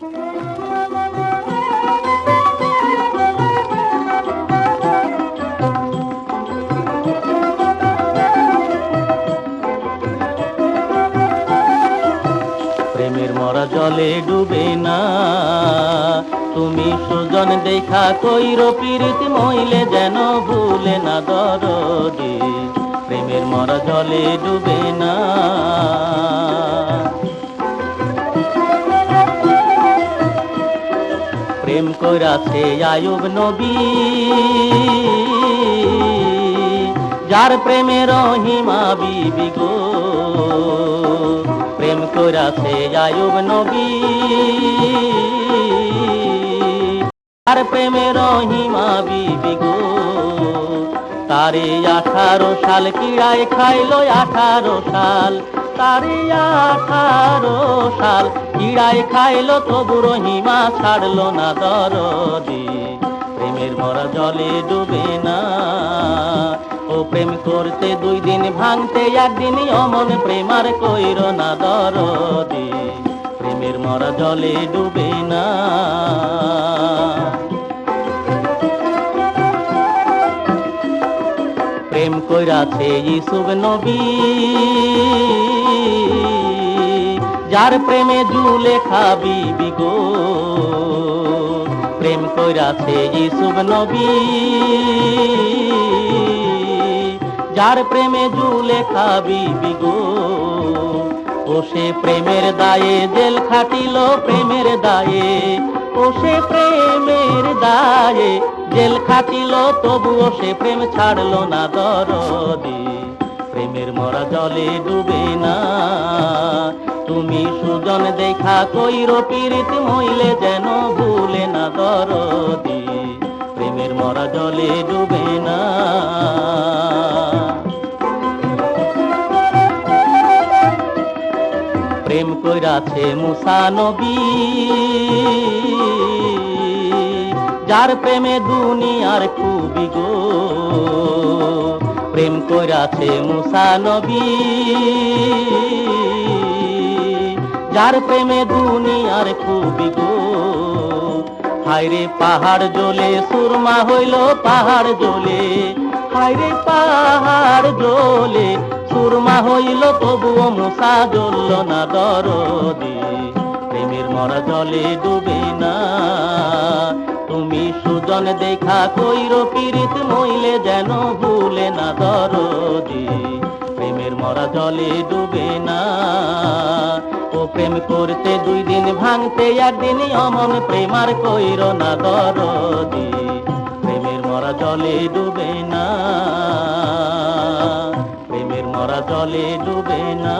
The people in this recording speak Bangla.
প্রেমের মরা জলে ডুবে না। তুমি সুজন দেখা কইর পীড়িত মইলে যেন ভুলে না দরদি। প্রেমের মরা জলে ডুবে না। প্রেম করাছে আয়ুব নবী। যার প্রেমে রহিমা বিবি গো। প্রেম করাছে আয়ুব নবী। যার প্রেমে রহিমা বিবি গো। তারে আঠারো সাল কিড়ায় খাইলো আঠারো সাল। তারে আঠারো সাল কিড়ায় খাইলো তবু রহিমা ছাড়লো না দরদি। প্রেমের মরা জলে ডুবে না। ও প্রেম করতে দুই দিন ভাঙতে একদিনই অমন প্রেমার কইর না দরদি। প্রেমের মরা জলে ডুবে না। কইরাছে ইসুব নবী। যার প্রেমে জুলে খাবি বিগো। প্রেম কইরাছে ইসুব নবী। যার প্রেমে জুলে খাবি বিগো। ও সে প্রেমের দায়ে জেল খাটিল প্রেমের দায়ে। ও সে প্রেমের দায়ে জেল খাটিল, তবুও সে প্রেম ছাড়লো না দরদি। প্রেমের মরা জলে ডুবে না। তুমি সুজন দেখা কইর পীড়িত মইলে যেন ভুলে না দরদি। প্রেমের মরা জলে ডুবে না। প্রেম কইরাছে মুসা নবী। যার প্রেমে দুনিয়ার খুবই গো। প্রেম কইরাছে মুসা নবী। যার প্রেমে দুনিয়ার খুবই গো। হায়রে পাহাড় জ্বলে সুরমা হইল পাহাড় জ্বলে হায়রে পাহাড় জ্বলে সুরমা হইল তবুও মুসা জ্বলল না দরদি। প্রেমের মরা জলে ডুবে না। তুমি সুজন দেখা কইর পীড়িত মইলে যেন ভুলে না দরদি। প্রেমের মরা জলে ডুবে না। ও প্রেম করতে দুই দিন ভাঙতে একদিন অমন প্রেমার কইর না দরদি। প্রেমের মরা জলে ডুবে না। প্রেমের মরা জলে ডুবে না।